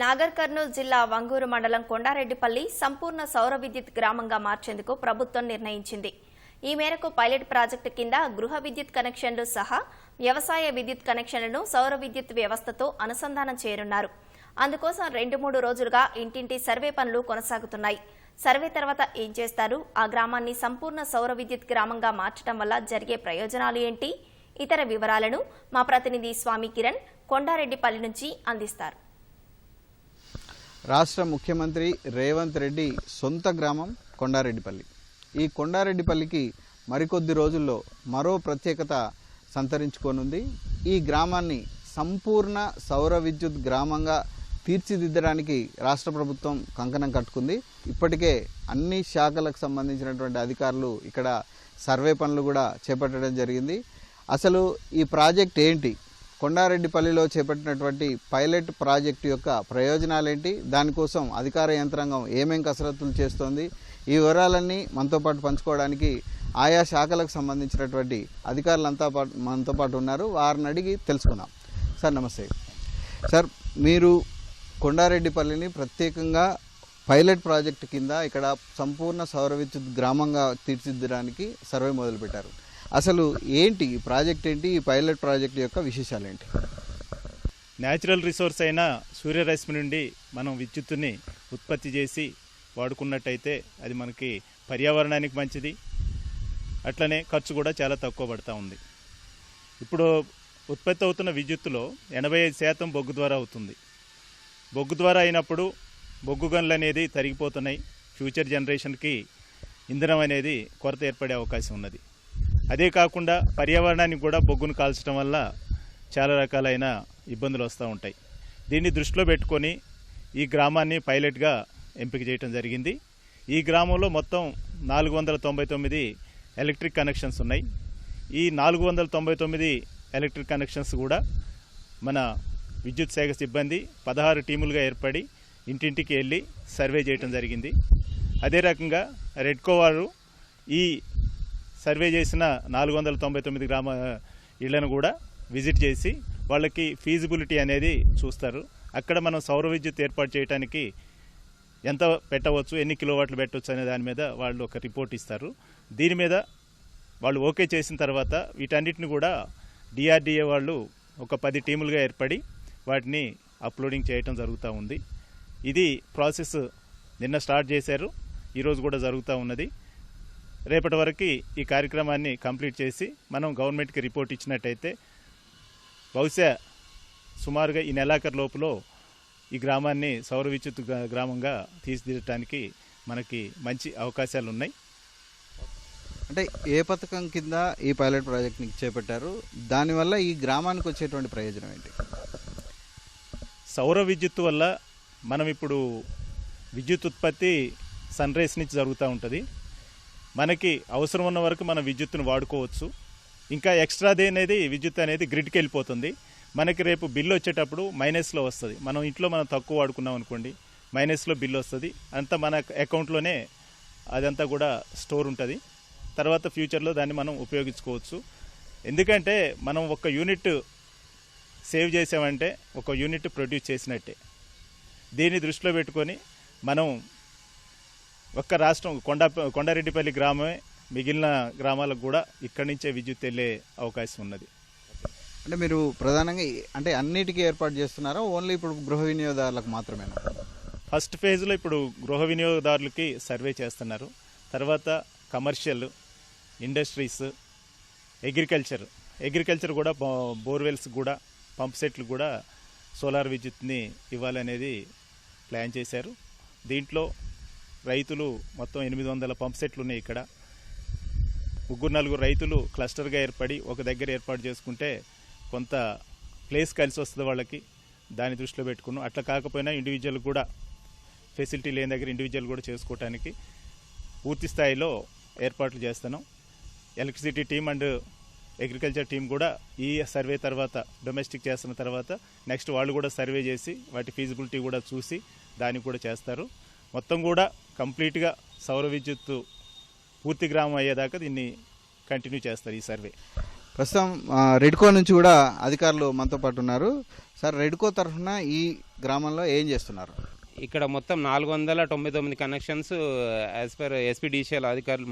నాగర్ కర్నూలు జిల్లా వంగూరు మండలం కొండారెడ్డిపల్లి సంపూర్ణ సౌర విద్యుత్ గ్రామంగా మార్చేందుకు ప్రభుత్వం నిర్ణయించింది. ఈ మేరకు పైలట్ ప్రాజెక్టు కింద గృహ విద్యుత్ కనెక్షన్లు సహా వ్యవసాయ విద్యుత్ కనెక్షన్లను సౌర విద్యుత్ వ్యవస్థతో అనుసంధానం చేయనున్నారు. అందుకోసం రెండు మూడు రోజులుగా ఇంటింటి సర్వే పనులు కొనసాగుతున్నాయి. సర్వే తర్వాత ఏం చేస్తారు? ఆ గ్రామాన్ని సంపూర్ణ సౌర విద్యుత్ గ్రామంగా మార్చడం వల్ల జరిగే ప్రయోజనాలు ఏంటి? ఇతర వివరాలను మా ప్రతినిధి స్వామి కిరణ్ కొండారెడ్డిపల్లి నుంచి అందిస్తారు. రాష్ట్ర ముఖ్యమంత్రి రేవంత్ రెడ్డి సొంత గ్రామం కొండారెడ్డిపల్లి. ఈ కొండారెడ్డిపల్లికి మరికొద్ది రోజుల్లో మరో ప్రత్యేకత సంతరించుకోనుంది. ఈ గ్రామాన్ని సంపూర్ణ సౌర విద్యుత్ గ్రామంగా తీర్చిదిద్దడానికి రాష్ట్ర ప్రభుత్వం కంకణం కట్టుకుంది. ఇప్పటికే అన్ని శాఖలకు సంబంధించినటువంటి అధికారులు ఇక్కడ సర్వే పనులు కూడా చేపట్టడం జరిగింది. అసలు ఈ ప్రాజెక్ట్ ఏంటి? కొండారెడ్డిపల్లిలో చేపట్టినటువంటి పైలట్ ప్రాజెక్టు యొక్క ప్రయోజనాలేంటి? దానికోసం అధికార యంత్రాంగం ఏమేం కసరత్తులు చేస్తోంది? ఈ వివరాలన్నీ మనతో పాటు పంచుకోవడానికి ఆయా శాఖలకు సంబంధించినటువంటి అధికారులంతా పాటు మనతో పాటు ఉన్నారు. వారిని అడిగి తెలుసుకుందాం. సార్ నమస్తే. సార్ మీరు కొండారెడ్డిపల్లిని ప్రత్యేకంగా పైలట్ ప్రాజెక్టు కింద ఇక్కడ సంపూర్ణ సౌర విద్యుత్ గ్రామంగా తీర్చిదిద్దడానికి సర్వే మొదలుపెట్టారు. అసలు ఏంటి ఈ ప్రాజెక్ట్ ఏంటి? ఈ పైలట్ ప్రాజెక్ట్ యొక్క విశేషాలు ఏంటి? న్యాచురల్ రిసోర్స్ అయిన సూర్యరశ్మి నుండి మనం విద్యుత్తుని ఉత్పత్తి చేసి వాడుకున్నట్టయితే అది మనకి పర్యావరణానికి మంచిది. అట్లనే ఖర్చు కూడా చాలా తక్కువ పడతా ఉంది. ఇప్పుడు ఉత్పత్తి అవుతున్న విద్యుత్తులో ఎనభై ఐదు శాతం బొగ్గు ద్వారా అవుతుంది. బొగ్గు ద్వారా అయినప్పుడు బొగ్గు గనులు అనేది తరిగిపోతున్నాయి. ఫ్యూచర్ జనరేషన్కి ఇంధనం అనేది కొరత ఏర్పడే అవకాశం ఉన్నది. అదే కాకుండా పర్యావరణానికి కూడా బొగ్గును కాల్చడం వల్ల చాలా రకాలైన ఇబ్బందులు వస్తూ ఉంటాయి. దీన్ని దృష్టిలో పెట్టుకొని ఈ గ్రామాన్ని పైలట్గా ఎంపిక చేయడం జరిగింది. ఈ గ్రామంలో మొత్తం నాలుగు వందల తొంభై తొమ్మిది ఎలక్ట్రిక్ కనెక్షన్స్ ఉన్నాయి. ఈ నాలుగు వందల తొంభై తొమ్మిది ఎలక్ట్రిక్ కనెక్షన్స్ కూడా మన విద్యుత్ శాఖ సిబ్బంది పదహారు టీములుగా ఏర్పడి ఇంటింటికి వెళ్ళి సర్వే చేయడం జరిగింది. అదే రకంగా రెడ్కో వారు ఈ సర్వే చేసిన నాలుగు వందల తొంభై తొమ్మిది గ్రామ ఇళ్ళను కూడా విజిట్ చేసి వాళ్ళకి ఫీజిబిలిటీ అనేది చూస్తారు. అక్కడ మనం సౌర విద్యుత్ ఏర్పాటు చేయడానికి ఎంత పెట్టవచ్చు ఎన్ని కిలోవాట్లు పెట్టవచ్చు అనే దాని మీద వాళ్ళు ఒక రిపోర్ట్ ఇస్తారు. దీని మీద వాళ్ళు ఓకే చేసిన తర్వాత వీటన్నిటిని కూడా డిఆర్డిఏ వాళ్ళు ఒక పది టీములుగా ఏర్పడి వాటిని అప్లోడింగ్ చేయటం జరుగుతూ ఉంది. ఇది ప్రాసెస్ నిన్న స్టార్ట్ చేశారు. ఈరోజు కూడా జరుగుతూ ఉన్నది. రేపటి వరకు ఈ కార్యక్రమాన్ని కంప్లీట్ చేసి మనం గవర్నమెంట్కి రిపోర్ట్ ఇచ్చినట్టయితే బహుశా సుమారుగా ఈ నెలాఖరు లోపల ఈ గ్రామాన్ని సౌర విద్యుత్ గ్రా- గ్రామంగా తీర్చిదిద్దడానికి మనకి మంచి అవకాశాలు ఉన్నాయి అంటే ఏ పథకం కింద ఈ పైలట్ ప్రాజెక్ట్ని చేపట్టారు? దానివల్ల ఈ గ్రామానికి వచ్చేటువంటి ప్రయోజనం ఏంటి? సౌర విద్యుత్ వల్ల మనం ఇప్పుడు విద్యుత్ ఉత్పత్తి సన్ రైస్ నుంచి జరుగుతూ ఉంటుంది. మనకి అవసరం ఉన్న వరకు మనం విద్యుత్తును వాడుకోవచ్చు. ఇంకా ఎక్స్ట్రాది అనేది విద్యుత్ అనేది గ్రిడ్కి వెళ్ళిపోతుంది. మనకి రేపు బిల్లు వచ్చేటప్పుడు మైనస్లో వస్తుంది. మనం ఇంట్లో మనం తక్కువ వాడుకున్నాం అనుకోండి మైనస్లో బిల్లు వస్తుంది. అంతా మన అకౌంట్లోనే అదంతా కూడా స్టోర్ ఉంటుంది. తర్వాత ఫ్యూచర్లో దాన్ని మనం ఉపయోగించుకోవచ్చు. ఎందుకంటే మనం ఒక యూనిట్ సేవ్ చేసామంటే ఒక యూనిట్ ప్రొడ్యూస్ చేసినట్టే. దీన్ని దృష్టిలో పెట్టుకొని మనం ఒక్క రాష్ట్రం కొండ కొండారెడ్డిపల్లి గ్రామమే మిగిలిన గ్రామాలకు కూడా ఇక్కడి నుంచే విద్యుత్ వెళ్ళే అవకాశం ఉన్నది. అంటే మీరు ప్రధానంగా అంటే అన్నిటికీ ఏర్పాటు చేస్తున్నారా? ఓన్లీ ఇప్పుడు గృహ వినియోగదారులకు మాత్రమేనా? ఫస్ట్ ఫేజ్లో ఇప్పుడు గృహ వినియోగదారులకి సర్వే చేస్తున్నారు. తర్వాత కమర్షియల్ ఇండస్ట్రీస్ అగ్రికల్చర్. అగ్రికల్చర్ కూడా బోర్వెల్స్ కూడా పంప్ సెట్లు కూడా సోలార్ విద్యుత్ని ఇవ్వాలనేది ప్లాన్ చేశారు. దీంట్లో రైతులు మొత్తం ఎనిమిది వందల పంప్ సెట్లు ఉన్నాయి ఇక్కడ. ముగ్గురు నలుగురు రైతులు క్లస్టర్గా ఏర్పడి ఒక దగ్గర ఏర్పాటు చేసుకుంటే కొంత ప్లేస్ కలిసి వస్తుంది వాళ్ళకి. దాన్ని దృష్టిలో పెట్టుకున్నాం. అట్లా కాకపోయినా ఇండివిజువల్ కూడా ఫెసిలిటీ లేని దగ్గర ఇండివిజువల్ కూడా చేసుకోవడానికి పూర్తి స్థాయిలో ఏర్పాట్లు చేస్తున్నాం. Electricity team and agriculture team కూడా ఈ సర్వే తర్వాత డొమెస్టిక్ చేస్తున్న తర్వాత నెక్స్ట్ వాళ్ళు కూడా సర్వే చేసి వాటి ఫీజిబిలిటీ కూడా చూసి దానికి కూడా చేస్తారు. మొత్తం కూడా కంప్లీట్గా సౌర విద్యుత్తు పూర్తి గ్రామం అయ్యేదాకా దీన్ని కంటిన్యూ చేస్తారు ఈ సర్వే. ప్రస్తుతం రెడ్కో నుంచి కూడా అధికారులు మనతో పాటు ఉన్నారు. సార్ రెడ్కో తరఫున ఈ గ్రామంలో ఏం చేస్తున్నారు? ఇక్కడ మొత్తం నాలుగు వందల తొంభై తొమ్మిది కనెక్షన్స్ యాజ్ పర్ ఎస్పీడీసీఎల్ అధికారులు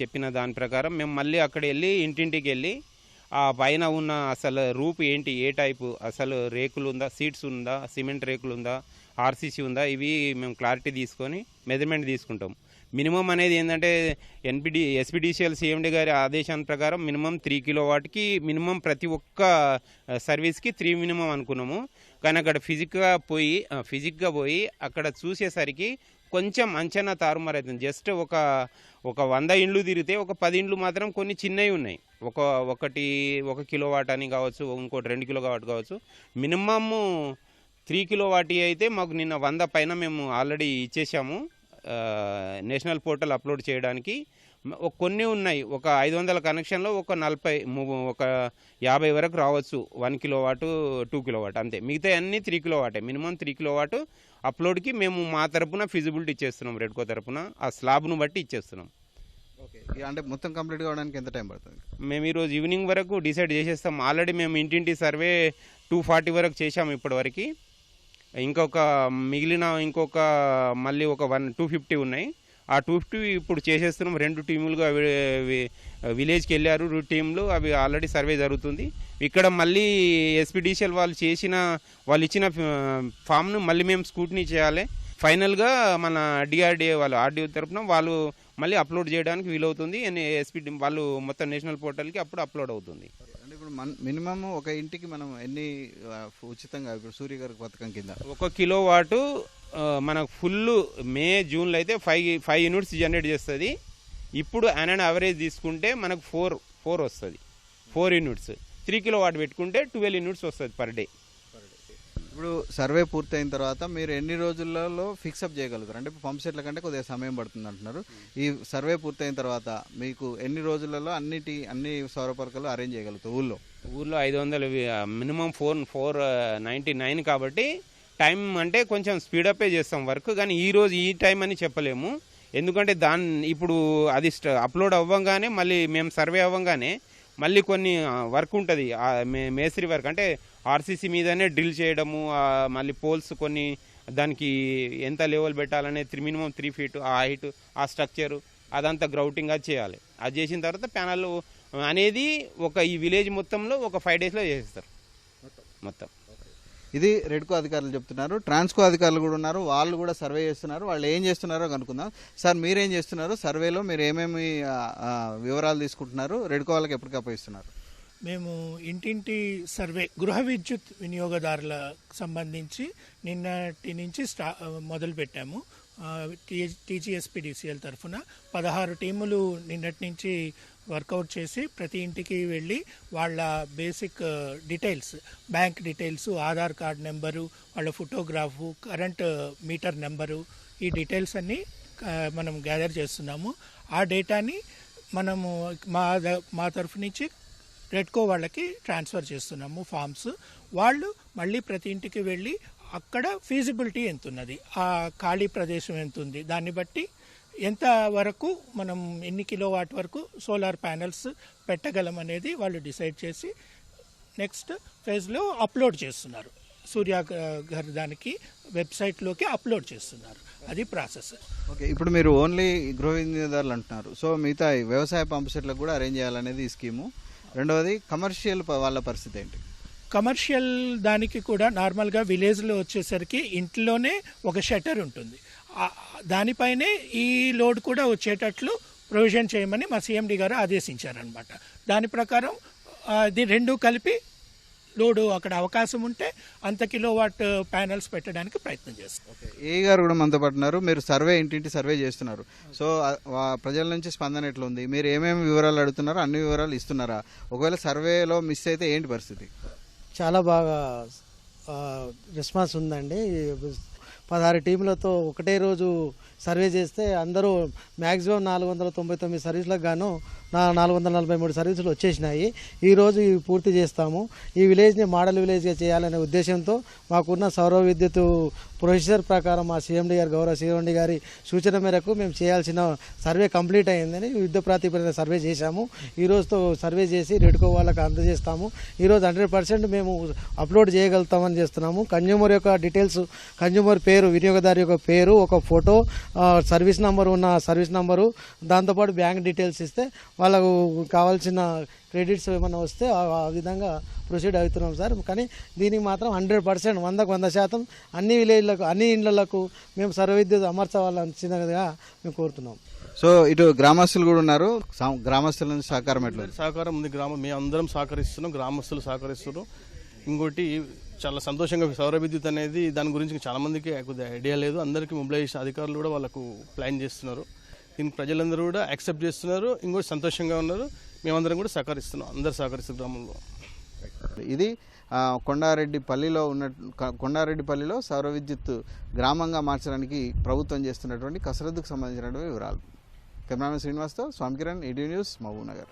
చెప్పిన దాని ప్రకారం మేము మళ్ళీ అక్కడ వెళ్ళి ఇంటింటికి వెళ్ళి ఆ పైన ఉన్న అసలు రూప్ ఏంటి? ఏ టైపు? అసలు రేకులు ఉందా సీట్స్ ఉందా? సిమెంట్ రేకులు ఉందా ఆర్సీసీ ఉందా? ఇవి మేము క్లారిటీ తీసుకొని మెజర్మెంట్ తీసుకుంటాం. మినిమం అనేది ఏంటంటే ఎన్పిడి ఎస్పీడీసీఎల్ సిఎండి గారి ఆదేశాన్ని ప్రకారం మినిమం త్రీ కిలో వాట్కి మినిమం ప్రతి ఒక్క సర్వీస్కి త్రీ మినిమం అనుకున్నాము. కానీ అక్కడ ఫిజిక్గా పోయి ఫిజిక్గా పోయి అక్కడ చూసేసరికి కొంచెం అంచనా తారుమారైతుంది. జస్ట్ ఒక ఒక వంద ఇండ్లు తిరిగితే ఒక పది ఇండ్లు మాత్రం కొన్ని చిన్నవి ఉన్నాయి. ఒక ఒకటి ఒక కిలో వాట్ అని కావచ్చు ఇంకోటి రెండు కిలో వాట్ కావచ్చు. మినిమమ్ త్రీ కిలో వాటి అయితే మాకు నిన్న వంద పైన మేము ఆల్రెడీ ఇచ్చేసాము నేషనల్ పోర్టల్ అప్లోడ్ చేయడానికి. కొన్ని ఉన్నాయి. ఒక ఐదు వందల కనెక్షన్లో ఒక నలభై ఒక యాభై వరకు రావచ్చు. One kilo watt two kilo watt అంతే. మిగతా అన్నీ త్రీ కిలో వాటే మినిమం త్రీ కిలో వాటు అప్లోడ్కి మేము మా తరపున ఫిజిబిలిటీ ఇచ్చేస్తున్నాం రెడ్కో తరపున. ఆ స్లాబ్ను బట్టి ఇచ్చేస్తున్నాం. ఓకే. అంటే మొత్తం కంప్లీట్ కావడానికి ఎంత టైం పడుతుంది? మేము ఈరోజు ఈవినింగ్ వరకు డిసైడ్ చేసేస్తాం. ఆల్రెడీ మేము ఇంటింటి సర్వే టూ ఫార్టీ వరకు చేసాము ఇప్పటివరకు. ఇంకొక మిగిలిన ఇంకొక మళ్ళీ ఒక వన్ టూ ఫిఫ్టీ ఉన్నాయి. ఆ టూ ఫిఫ్టీ ఇప్పుడు చేసేస్తున్నాం. రెండు టీములుగా విలేజ్కి వెళ్ళారు. రెండు టీంలు అవి ఆల్రెడీ సర్వే జరుగుతుంది. ఇక్కడ మళ్ళీ ఎస్పీడీసీఎల్ వాళ్ళు చేసిన వాళ్ళు ఇచ్చిన ఫామ్ను మళ్ళీ మేము స్కూట్నీ చేయాలి. ఫైనల్గా మన డిఆర్డిఏ వాళ్ళు ఆర్డీఓ తరపున వాళ్ళు మళ్ళీ అప్లోడ్ చేయడానికి వీలవుతుంది. ఎస్పీ వాళ్ళు మొత్తం నేషనల్ పోర్టల్కి అప్పుడు అప్లోడ్ అవుతుంది. అంటే ఇప్పుడు మన మినిమం ఒక ఇంటికి మనం ఎన్ని ఉచితంగా ఇప్పుడు సూర్య గారి పథకం కింద? ఒక కిలో వాటు మనకు ఫుల్ మే జూన్లో అయితే ఫైవ్ ఫైవ్ యూనిట్స్ జనరేట్ చేస్తుంది. ఇప్పుడు అన్ యావరేజ్ తీసుకుంటే మనకు ఫోర్ ఫోర్ వస్తుంది. Four units. Three kilo watt పెట్టుకుంటే ట్వెల్వ్ యూనిట్స్ వస్తుంది పర్ డే. ఇప్పుడు సర్వే పూర్తయిన తర్వాత మీరు ఎన్ని రోజులలో ఫిక్సప్ చేయగలుగుతారు? అంటే పంప్ సెట్ల కంటే కొద్దిగా సమయం పడుతుంది అంటున్నారు. ఈ సర్వే పూర్తయిన తర్వాత మీకు ఎన్ని రోజులలో అన్నిటి అన్ని సౌర పలకలు అరేంజ్ చేయగలుగుతారు ఊళ్ళో? ఊర్లో ఐదు వందలు minimum four four ninety nine కాబట్టి టైం అంటే కొంచెం స్పీడప్పే చేస్తాం వర్క్ కానీ ఈరోజు ఈ టైం అని చెప్పలేము. ఎందుకంటే దాని ఇప్పుడు అది అప్లోడ్ అవ్వగానే మళ్ళీ మేము సర్వే అవ్వగానే మళ్ళీ కొన్ని వర్క్ ఉంటుంది. మేస్త్రి వర్క్ అంటే ఆర్సీసీ మీదనే డ్రిల్ చేయడము మళ్ళీ పోల్స్ కొన్ని దానికి ఎంత లెవెల్ పెట్టాలనే త్రీ మినిమం త్రీ ఫీట్ ఆ హైట్ ఆ స్ట్రక్చరు అదంతా గ్రౌటింగ్ అది చేయాలి. అది చేసిన తర్వాత ప్యానల్ అనేది ఒక ఈ విలేజ్ మొత్తంలో ఒక ఫైవ్ డేస్లో చేసేస్తారు. మొత్తం. ఇది రెడ్కో అధికారులు చెప్తున్నారు. ట్రాన్స్కో అధికారులు కూడా ఉన్నారు. వాళ్ళు కూడా సర్వే చేస్తున్నారు. వాళ్ళు ఏం చేస్తున్నారో కనుక్కుందాం. సార్ మీరేం చేస్తున్నారు? సర్వేలో మీరు ఏమేమి వివరాలు తీసుకుంటున్నారు? రెడ్కో వాళ్ళకి ఎప్పటికప్పుడు ఇస్తున్నారు మేము ఇంటింటి సర్వే గృహ విద్యుత్ వినియోగదారుల సంబంధించి నిన్నటి నుంచి స్టా మొదలుపెట్టాము టీజీఎస్పీడీసీఎల్ తరఫున పదహారు టీములు నిన్నటి నుంచి వర్కౌట్ చేసి ప్రతి ఇంటికి వెళ్ళి వాళ్ళ basic details bank details Aadhaar card number వాళ్ళ ఫోటోగ్రాఫు కరెంట్ మీటర్ నెంబరు ఈ డీటెయిల్స్ అన్నీ మనం గ్యాదర్ చేస్తున్నాము. ఆ డేటాని మనము మా ద- మా తరఫు నుంచి రెడ్కో వాళ్ళకి ట్రాన్స్ఫర్ చేస్తున్నాము ఫామ్స్. వాళ్ళు మళ్ళీ ప్రతి ఇంటికి వెళ్ళి అక్కడ ఫీజిబిలిటీ ఎంత ఉన్నది ఆ ఖాళీ ప్రదేశం ఎంత ఉంది దాన్ని బట్టి ఎంత వరకు మనం ఎన్ని కిలో వాట్ వరకు సోలార్ ప్యానెల్స్ పెట్టగలం అనేది వాళ్ళు డిసైడ్ చేసి నెక్స్ట్ ఫేజ్లో అప్లోడ్ చేస్తున్నారు. సూర్య గారి దానికి వెబ్సైట్లోకి అప్లోడ్ చేస్తున్నారు. అది ప్రాసెస్. ఓకే ఇప్పుడు మీరు ఓన్లీ గృహ వినియోగదారులు అంటున్నారు. సో మిగతా వ్యవసాయ పంప్ సెట్లకు కూడా అరేంజ్ చేయాలనేది ఈ స్కీము. రెండవది కమర్షియల్ వాళ్ళ పరిస్థితి ఏంటి? కమర్షియల్ దానికి కూడా నార్మల్గా విలేజ్లో వచ్చేసరికి ఇంట్లోనే ఒక షట్టర్ ఉంటుంది. దానిపైనే ఈ లోడ్ కూడా వచ్చేటట్లు ప్రొవిజన్ చేయమని మా సిఎండి గారు ఆదేశించారనమాట దాని ప్రకారం ఇది రెండు కలిపి లోడు అక్కడ అవకాశం ఉంటే అంత కిలో వాట్ ప్యానల్స్ పెట్టడానికి ప్రయత్నం చేస్తాం. ఏ గారు కూడా మనతో పాటు ఉన్నారు. మీరు సర్వే ఇంటింటి సర్వే చేస్తున్నారు. సో ప్రజల నుంచి స్పందన ఎట్లా ఉంది మీరు ఏమేమి వివరాలు అడుగుతున్నారో అన్ని వివరాలు ఇస్తున్నారా? ఒకవేళ సర్వేలో మిస్ అయితే ఏంటి పరిస్థితి? చాలా బాగా రెస్పాన్స్ ఉందండి. పదహారు టీంలతో ఒకటే రోజు సర్వే చేస్తే అందరూ మ్యాక్సిమం నాలుగు వందల తొంభై తొమ్మిది సర్వీసులకు గాను నాలుగు వందల నలభై మూడు సర్వీసులు వచ్చేసినాయి. ఈరోజు ఇవి పూర్తి చేస్తాము. ఈ విలేజ్ని మోడల్ విలేజ్గా చేయాలనే ఉద్దేశంతో మాకున్న సౌర విద్యుత్ ప్రొసీజర్ ప్రకారం మా సీఎండి గారు గౌరవ సీఎండి గారి సూచన మేరకు మేము చేయాల్సిన సర్వే కంప్లీట్ అయిందని యుద్ధ ప్రాతిపదికన సర్వే చేశాము. ఈ రోజుతో సర్వే చేసి రెడ్కో వాళ్ళకి అందజేస్తాము. ఈరోజు హండ్రెడ్ పర్సెంట్ మేము అప్లోడ్ చేయగలుగుతామని చేస్తున్నాము. కన్జ్యూమర్ యొక్క డీటెయిల్స్ కన్జ్యూమర్ పేరు వినియోగదారు యొక్క పేరు ఒక ఫోటో సర్వీస్ నంబర్ ఉన్న సర్వీస్ నంబరు దాంతోపాటు బ్యాంక్ డీటెయిల్స్ ఇస్తే వాళ్ళకు కావాల్సిన క్రెడిట్స్ ఏమైనా వస్తే ఆ విధంగా ప్రొసీడ్ అవుతున్నాం సార్. కానీ దీనికి మాత్రం హండ్రెడ్ పర్సెంట్ వందకు వంద శాతం అన్ని విలేజ్లకు అన్ని ఇండ్లకు మేము సర్వవిద్యుత్ అమర్చవాల్సిందిగా మేము కోరుతున్నాం. సో ఇటు గ్రామస్తులు కూడా ఉన్నారు. గ్రామస్తుల నుంచి సహకారం ఎట్లా? సహకారం ఉంది గ్రామం. మేము అందరం సహకరిస్తున్నాం గ్రామస్తులు సహకరిస్తున్నారు. ఇంకోటి చాలా సంతోషంగా సౌర విద్యుత్ అనేది దాని గురించి చాలా మందికి కొద్దిగా ఐడియా లేదు. అందరికీ మొబిలైజేషన్ అధికారులు కూడా వాళ్ళకు ప్లాన్ చేస్తున్నారు. దీనికి ప్రజలందరూ కూడా యాక్సెప్ట్ చేస్తున్నారు. ఇంకోటి సంతోషంగా ఉన్నారు. మేమందరం కూడా సహకరిస్తున్నాం. అందరు సహకరిస్తున్నారు గ్రామంలో. ఇది కొండారెడ్డిపల్లిలో ఉన్న కొండారెడ్డిపల్లిలో సౌర విద్యుత్ గ్రామంగా మార్చడానికి ప్రభుత్వం చేస్తున్నటువంటి కసరత్తుకు సంబంధించినటువంటి వివరాలు. కెమెరామెన్ శ్రీనివాస్తో స్వామి కిరణ్ ఈటీ న్యూస్ మహబూబ్ నగర్